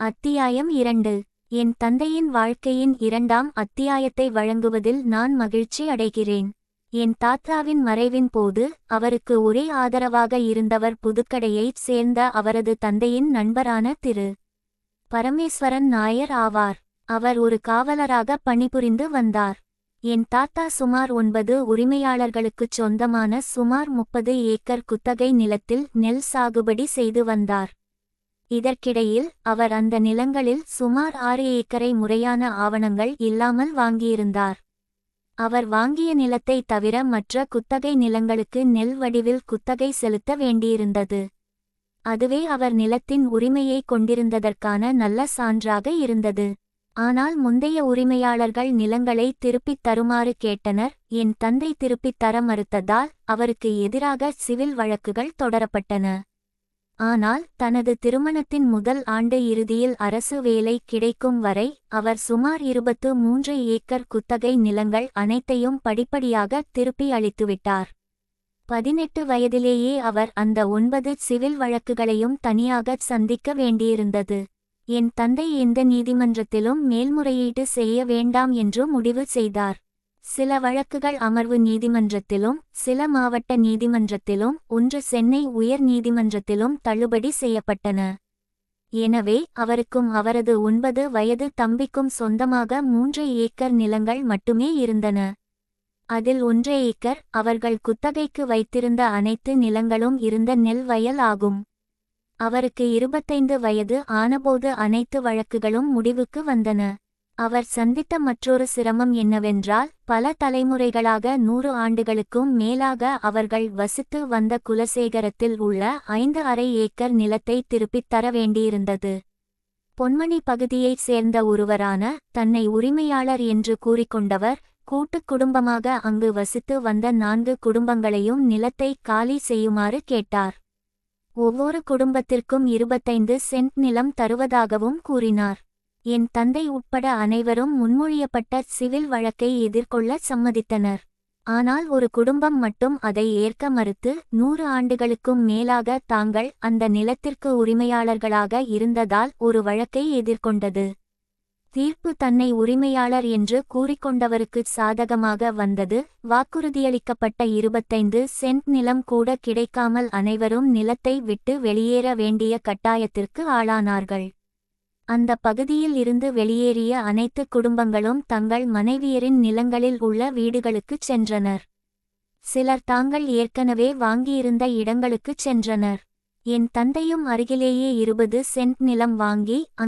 அத்தியாயம் இரண்டு. என் தந்தையின் வாழ்க்கையின் இரண்டாம் அத்தியாயத்தை வழங்குவதில் நான் மகிழ்ச்சி அடைகிறேன். என் தாத்தாவின் மறைவின் போது அவருக்கு ஒரே ஆதரவாக இருந்தவர் புதுக்கடையைச் சேர்ந்த அவரது தந்தையின் நண்பரான திரு. பரமேஸ்வரன் நாயர் ஆவார். அவர் ஒரு காவலராக பணிபுரிந்து வந்தார். என் தாத்தா சுமார் ஒன்பது உரிமையாளர்களுக்குச் சொந்தமான சுமார் முப்பது ஏக்கர் குத்தகை நிலத்தில் நெல் சாகுபடி செய்து வந்தார். இதற்கிடையில் அவர் அந்த நிலங்களில் சுமார் ஆறு ஏக்கரை முறையான ஆவணங்கள் இல்லாமல் வாங்கியிருந்தார். அவர் வாங்கிய நிலத்தை தவிர மற்ற குத்தகை நிலங்களுக்கு நெல் வடிவில் குத்தகை செலுத்த வேண்டியிருந்தது. அதுவே அவர் நிலத்தின் உரிமையை கொண்டிருந்ததற்கான நல்ல சான்றாக இருந்தது. ஆனால் முந்தைய உரிமையாளர்கள் நிலங்களை திருப்பித் தருமாறு கேட்டனர். என் தந்தை திருப்பித் தர மறுத்ததால் அவருக்கு எதிராக சிவில் வழக்குகள் தொடரப்பட்டன. ஆனால் தனது திருமணத்தின் முதல் ஆண்டு இறுதியில் அரசு வேலை கிடைக்கும் வரை அவர் சுமார் இருபத்து மூன்று ஏக்கர் குத்தகை நிலங்கள் அனைத்தையும் படிப்படியாக திருப்பி அளித்துவிட்டார். பதினெட்டு வயதிலேயே அவர் அந்த ஒன்பது சிவில் வழக்குகளையும் தனியாக சந்திக்க வேண்டியிருந்தது. என் தந்தை எந்த நீதிமன்றத்திலும் மேல்முறையீடு செய்ய வேண்டாம் என்று முடிவு செய்தார். சில வழக்குகள் அமர்வு நீதிமன்றத்திலும் சில மாவட்ட நீதிமன்றத்திலும் ஒன்று சென்னை உயர் நீதிமன்றத்திலும் தள்ளுபடி செய்யப்பட்டன. எனவே அவருக்கும் அவரது ஒன்பது வயது தம்பிக்கும் சொந்தமாக மூன்று ஏக்கர் நிலங்கள் மட்டுமே இருந்தன. அதில் ஒன்றே ஏக்கர் அவர்கள் குத்தகைக்கு வைத்திருந்த அனைத்து நிலங்களும் இருந்த நெல் வயல் ஆகும். அவருக்கு இருபத்தைந்து வயது ஆனபோது அனைத்து வழக்குகளும் முடிவுக்கு வந்தன. அவர் சந்தித்த மற்றொரு சிரமம் என்னவென்றால் பல தலைமுறைகளாக நூறு ஆண்டுகளுக்கும் மேலாக அவர்கள் வசித்து வந்த குலசேகரத்தில் உள்ள ஐந்து அரை ஏக்கர் நிலத்தை திருப்பித் தர வேண்டியிருந்தது. பொன்மணி பகுதியைச் சேர்ந்த ஒருவரான தன்னை உரிமையாளர் என்று கூறிக்கொண்டவர் கூட்டுக் குடும்பமாக அங்கு வசித்து வந்த நான்கு குடும்பங்களையும் நிலத்தை காலி செய்யுமாறு கேட்டார். ஒவ்வொரு குடும்பத்திற்கும் இருபத்தைந்து சென்ட் நிலம் தருவதாகவும் கூறினார். என் தந்தை உட்பட அனைவரும் முன்மொழியப்பட்ட சிவில் வழக்கை எதிர்கொள்ள சம்மதித்தனர். ஆனால் ஒரு குடும்பம் மட்டும் அதை ஏற்க மறுத்து நூறு ஆண்டுகளுக்கும் மேலாக தாங்கள் அந்த நிலத்திற்கு உரிமையாளர்களாக இருந்ததால் ஒரு வழக்கை எதிர்கொண்டது. தீர்ப்பு தன்னை உரிமையாளர் என்று கூறிக்கொண்டவருக்கு சாதகமாக வந்தது. வாக்குறுதியளிக்கப்பட்ட இருபத்தைந்து சென்ட் நிலம் கூட கிடைக்காமல் அனைவரும் நிலத்தை விட்டு வெளியேற வேண்டிய கட்டாயத்திற்கு ஆளானார்கள். அந்த பகுதியில் இருந்து வெளியேறிய அனைத்து குடும்பங்களும் தங்கள் மனைவியரின் நிலங்களில் உள்ள வீடுகளுக்குச் சென்றனர். சிலர் தாங்கள் ஏற்கனவே வாங்கியிருந்த இடங்களுக்குச் சென்றனர். என் தந்தையும் அருகிலேயே இருபது சென்ட் நிலம் வாங்கி